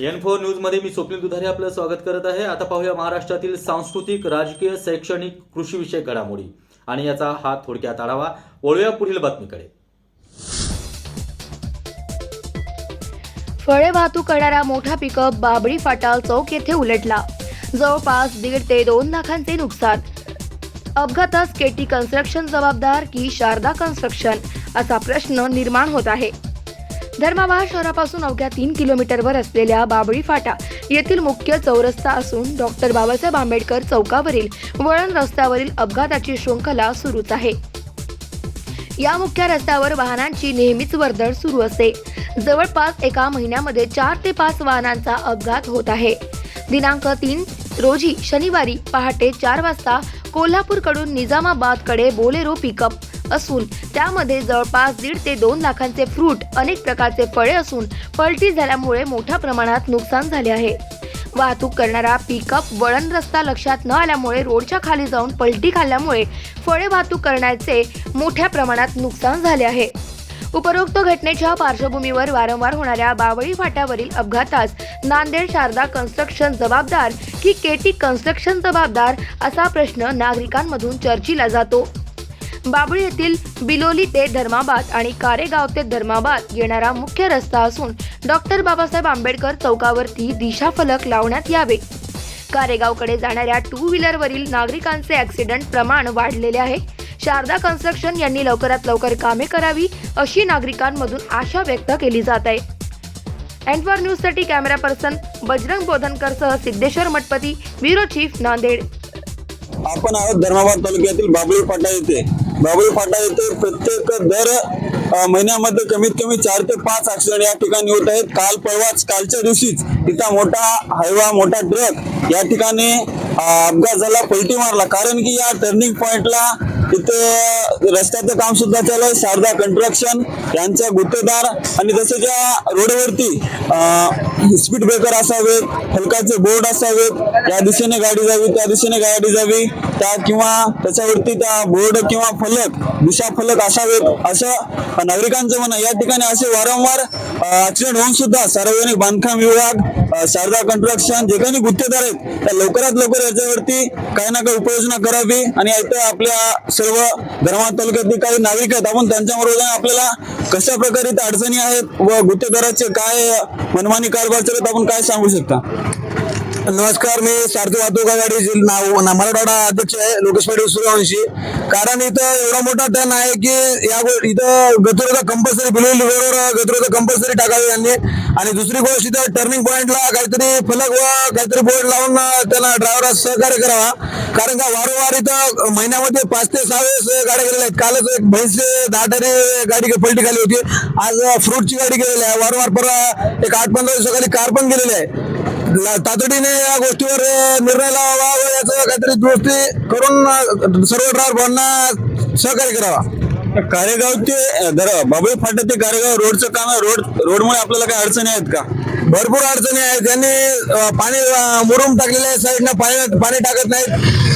N four न्यूजमध्ये मी स्वप्नील दुधारे आपलं स्वागत करत आहे. आता पाहूया महाराष्ट्रातील सांस्कृतिक राजकीय शैक्षणिक कृषीविषयक घडामोडी. आणि याचा हा थोडक्यात आढावा वळूया पुढील बातमीकडे. फळे वाहतूक करणारा मोठा पिकअप बाबळी फाटा चौक येथे उलटला. जवळपास दीड ते दोन लाखांचे नुकसान. अपघातास केटी कन्स्ट्रक्शन जबाबदार की शारदा कन्स्ट्रक्शन असा प्रश्न निर्माण होत आहे. धर्माबाद शहरापासून अवघ्या तीन किलोमीटरवर असलेल्या बाबळी फाटा येथील मुख्य चौरस्ता असून डॉक्टर बाबासाहेब आंबेडकर चौकावरील वळण रस्त्यावरील अपघाताची शृंखला सुरूच आहे. या मुख्य रस्त्यावर वाहनांची नेहमीच वर्दळ सुरू असते. जवळपास एका महिन्यामध्ये चार ते पाच वाहनांचा अपघात होत आहे. दिनांक तीन रोजी शनिवारी पहाटे चार वाजता कोल्हापूरकडून निजामाबादकडे बोलेरो पिकअप असून त्यामध्ये जवळपास दीड ते दोन लाखांचे फ्रूट अनेक प्रकारचे फळे असून पलटी झाल्यामुळे मोठ्या प्रमाणात नुकसान झाले आहे. वाहतूक करणारा पिकअप वळण रस्ता लक्षात न आल्यामुळे रोडच्या खाली जाऊन पलटी खाल्ल्यामुळे फळे वाहतूक करण्याचे मोठ्या प्रमाणात नुकसान झाले आहे. उपरोक्त घटनेच्या पार्श्वभूमीवर वारंवार होणाऱ्या बावळी फाट्यावरील अपघातास नांदेड शारदा कन्स्ट्रक्शन जबाबदार की केटी कन्स्ट्रक्शन जबाबदार असा प्रश्न नागरिकांमधून चर्चिला जातो. बाबळी येथील बिलोली ते धर्माबाद आणि कारेगाव ते धर्माबाद येणारा मुख्य रस्ता असून डॉक्टर बाबासाहेब आंबेडकर चौकावरती दिशाफलक लावण्यात यावे. कारेगावकडे जाणाऱ्या टू व्हीलरवरील नागरिकांचे ॲक्सिडेंट प्रमाण वाढलेले आहे. शारदा कन्स्ट्रक्शन यांनी लवकरात लवकर कामे करावी अशी नागरिकांमधून आशा व्यक्त केली जात आहे. एन फॉर न्यूजसाठी कॅमेरा पर्सन बजरंग बोधनकरसह सिद्धेश्वर मठपती ब्युरो चीफ नांदेड. आपण आहोत धर्माबाद तालुक्यातील बाबळी फाटा येथे. बाबळी फाटा येथे प्रत्येक दर महिन्यामध्ये कमीत कमी चार ते पाच ऍक्सिडेंट या ठिकाणी होत आहेत. काल परवाच कालच्या दिवशीच तिथं मोठा हायवा मोठा ट्रक या ठिकाणी अपघात झाला पलटी मारला. कारण की या टर्निंग पॉइंटला इथे रस्त्याचं काम सुद्धा चालू आहे. शारदा कंस्ट्रक्शन यांच्या गुत्तेदार आणि तसेच या रोडवरती स्पीड ब्रेकर असावेत फलकाचे बोर्ड असावेत या दिशेने गाडी जावी त्या दिशेने गाडी जावी त्या किंवा त्याच्यावरती त्या बोर्ड किंवा फलक दिशा फलक असावेत असं नागरिकांचं म्हणणं या ठिकाणी असे वारंवार ऍक्सिडेंट होऊन सुद्धा सार्वजनिक बांधकाम विभाग शारदा कन्स्ट्रक्शन जे काही गुत्तेदार आहेत त्या लवकरात लवकर याच्यावरती काही ना काही उपाययोजना करावी. आणि इथं आपल्या सर्व धर्मात तालुक्यातील काही नागरिक आहेत आपण त्यांच्याबरोबर आपल्याला कशा प्रकारे त्या अडचणी आहेत व गुत्तेदाराचे काय मनमानी कारभार चालत आपण काय सांगू शकता? नमस्कार मी सारथी वाहतूक आघाडी नाव मराठवाडा अध्यक्ष आहे लोकेश पाटील सूर्यवंशी. कारण इथं एवढा मोठा टन आहे की या गो- इथं गतिरोधक कंपल्सरी बिलवली बरोबर गतिरोधक कंपल्सरी टाकावी यांनी. आणि दुसरी गोष्ट इथं टर्निंग पॉईंटला काहीतरी फलक व काहीतरी बोर्ड लावून त्याला ड्रायव्हरला सहकार्य करावा. कारण का वारंवार इथं महिन्यामध्ये पाच ते सहा वेळेस गाड्या गेलेल्या आहेत. कालच एक म्हैस दहा टने गाडी पलटी खाली होती. आज फ्रूटची गाडी गेलेली आहे. वारंवार परवा एक आठ पंधरा दिवसाखाली कार पण गेलेली आहे. तातडीने या गोष्टीवर निर्णय लावावा व याचं काहीतरी दुरुस्ती करून सर्व ड्रायव्हरांना सहकार्य करावा. कारेगाव ते बाबळी फाटा ते कारेगाव रोडचं काम आहे. रोड रोडमुळे आपल्याला काही अडचणी आहेत का? भरपूर अडचणी आहेत. त्यांनी पाणी अ, मुरुम टाकलेले आहे साईडनं. पाणी पाणी टाकत नाहीत.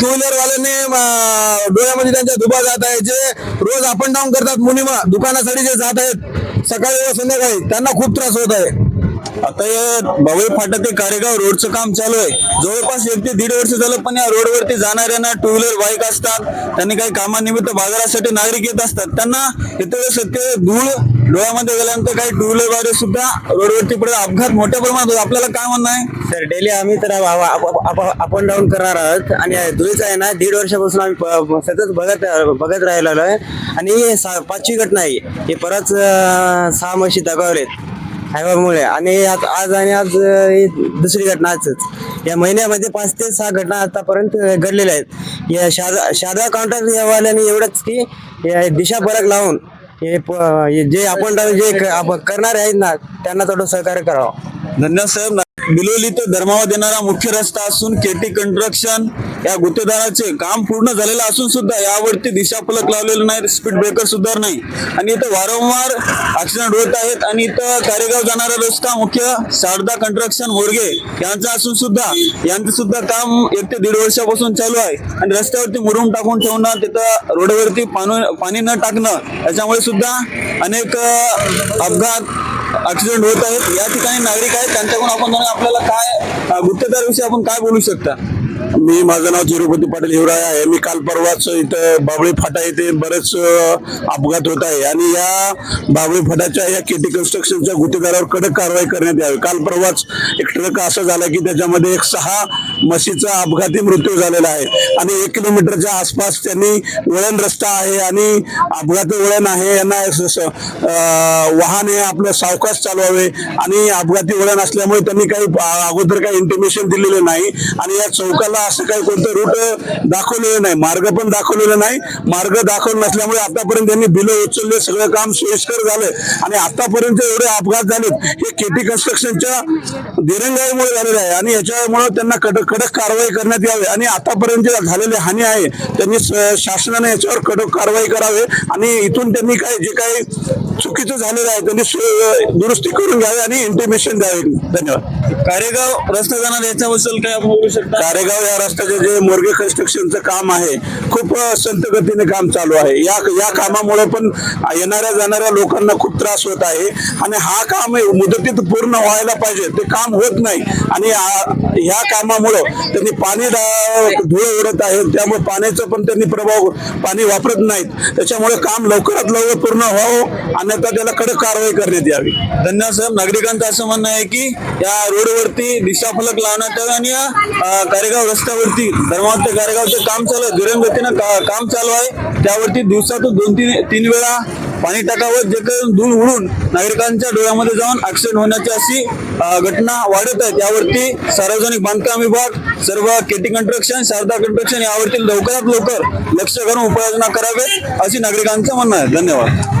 टू व्हीलर वाल्यांनी अ, डोळ्यामध्ये त्यांच्या धुबा जात आहे जे रोज अप अँड डाऊन करतात मुनिमा दुकानासाठी जे जात आहेत सकाळी व संध्याकाळी त्यांना खूप त्रास होत आहे. आता या बाबळी फाटा ते कारेगाव रोडचं काम चालू आहे. जवळपास एक ते दीड वर्ष झालं पण या रोडवरती जाणाऱ्यांना टू व्हीलर बाईक असतात. त्यांनी काही कामानिमित्त बाजारासाठी नागरिक येत असतात. त्यांना इथे सत्य धूळ डोळ्यामध्ये गेल्यानंतर काही टू व्हीलर गाडी सुद्धा रोडवरती पडत अपघात मोठ्या प्रमाणात होतो आपल्याला काय म्हणणं आहे? सर डेली आम्ही तर अप अँड डाऊन करणार आहोत. आणि धुळीचं आहे ना दीड वर्षापासून आम्ही सतत बघत बघत राहिलेलो आहे. आणि पाचवी घटना आहे. हे परत सहा सहा म्हशी दगावलेत. हायवामुळे आणि आज आज आणि आज ही दुसरी घटना आजच. या महिन्यामध्ये पाच ते सहा घटना आतापर्यंत घडलेल्या आहेत. या शारदा शारदा काउंटर या वाल्याने एवढंच की दिशा फरक लावून हे प- जे आपण जे क- आपण करणारे आहेत ना त्यांना थोडं सहकार्य करावं. धन्यवाद साहेब. बिलोली ते धर्मावर देणारा मुख्य रस्ता असून केटी कंस्ट्रक्शन या गुत्तेदाराचे काम पूर्ण झालेलं असून सुद्धा यावरती दिशाफलक लावलेलं नाही स्पीड ब्रेकर सुद्धा नाही. आणि इथं वारंवार ऍक्सिडेंट होत आहेत आणि इथं कारेगाव जाणारा रस्ता मुख्य शारदा कंस्ट्रक्शन मोरगे यांचा असून सुद्धा यांचं सुद्धा काम एक ते दीड वर्षापासून चालू आहे. आणि रस्त्यावरती मुरुम टाकून ठेवणं तिथं रोडवरती पाणी पाणी न टाकणं याच्यामुळे सुद्धा अनेक अपघात ऍक्सिडेंट होत आहेत. या ठिकाणी नागरिक आहेत. त्यांच्याकडून आपण आपल्याला काय गुत्तेदार विषयी आपण काय बोलू शकता? मी माझं नाव चिरुपती पाटील हिवराय आहे. मी काल परवाच इथं बाबळी फाटा येथे बरेच अपघात होत आहे. आणि या बाबळी फाटाच्या या केटी कन्स्ट्रक्शनच्या गुत्तेदारावर कडक कारवाई करण्यात यावी. काल परवाच एक ट्रक असं झाला की त्याच्यामध्ये एक सहा म्हशीचा अपघाती मृत्यू झालेला आहे. आणि एक किलोमीटरच्या आसपास त्यांनी वळण रस्ता आहे आणि अपघाती वळण आहे. यांना वाहन हे आपलं सावकाश चालवावे आणि अपघाती वळण असल्यामुळे त्यांनी काही अगोदर काही इंटिमेशन दिलेलं नाही. आणि या चौकाला असं काही कोणतं रूट दाखवलेलं नाही. मार्ग पण दाखवलेला नाही. मार्ग दाखवलं नसल्यामुळे आतापर्यंत त्यांनी बिलं उचलले सगळं काम सोयीस्कर झालं. आणि आतापर्यंत एवढे अपघात झालेत हे केटी कन्स्ट्रक्शनच्या दिरंगाईमुळे झालेलं आहे. आणि याच्यामुळे त्यांना कडक कडक कारवाई करण्यात यावी. आणि आतापर्यंत जे झालेली हानी आहे त्यांनी शासनाने याच्यावर कडक कारवाई करावे. आणि इथून त्यांनी काय जे काही चुकीचं झालेलं आहे. त्यांनी दुरुस्ती करून घ्यावी आणि इंटिमेशन द्यावे. धन्यवाद. कारेगाव रस्ता जाणार याच्याबद्दल काय बोलू शकता? कारेगाव या रस्त्याचे जे मोरगे कन्स्ट्रक्शनचं काम आहे खूप संत गतीने काम चालू आहे. या या कामामुळे पण येणाऱ्या जाणाऱ्या लोकांना खूप त्रास होत आहे. आणि हा काम मुदतीत पूर्ण व्हायला पाहिजे. ते काम होत नाही. आणि ह्या कामामुळं त्यांनी पाणी धुळे उडत आहे. त्यामुळे पाण्याचा पण त्यांनी प्रभाव पाणी वापरत नाहीत. त्याच्यामुळे काम लवकरात लवकर पूर्ण व्हावं अन्यथा त्याला कडक कारवाई करण्यात यावी. धन्यवाद साहेब नागरिकांचं असं म्हणणं आहे की या रोडवरती दिशाफलक लावण्यात यावे आणि या कारेगाव रस्त्यावरती धर्मावत कारेगावचं काम चालू आहे. धीरंगतीनं का काम चालू आहे. त्यावरती दिवसातून दोन तीन तीन वेळा पाणी टाकावं जे काही धूळ उडून नागरिकांच्या डोळ्यामध्ये जाऊन ऍक्सिडेंट होण्याची अशी घटना वाढत आहे. त्यावरती सार्वजनिक बांधकाम विभाग सर्व केटी कंस्ट्रक्शन शारदा कंस्ट्रक्शन यावरती लवकरात लवकर लक्ष करून उपाययोजना करावेत अशी नागरिकांचं म्हणणं आहे. धन्यवाद.